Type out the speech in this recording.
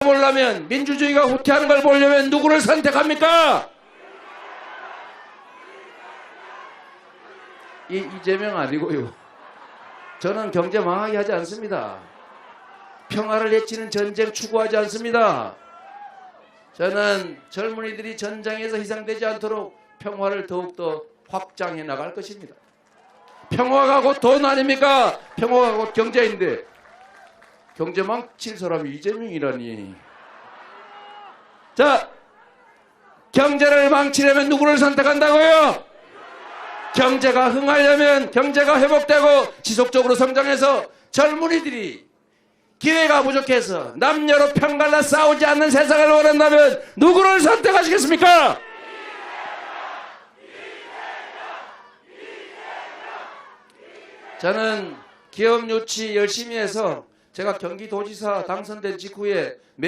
보려면 민주주의가 후퇴하는 걸 보려면 누구를 선택합니까? 이 이재명 아니고요. 저는 경제 망하게 하지 않습니다. 평화를 해치는 전쟁 추구하지 않습니다. 저는 젊은이들이 전장에서 희생되지 않도록 평화를 더욱더 확장해 나갈 것입니다. 평화가 곧 돈 아닙니까? 평화가 곧 경제인데 경제 망칠 사람이 이재명이라니. 자, 경제를 망치려면 누구를 선택한다고요? 경제가 흥하려면 경제가 회복되고 지속적으로 성장해서 젊은이들이 기회가 부족해서 남녀로 편갈라 싸우지 않는 세상을 원한다면 누구를 선택하시겠습니까? 저는 기업 유치 열심히 해서 제가 경기도지사 당선된 직후에 매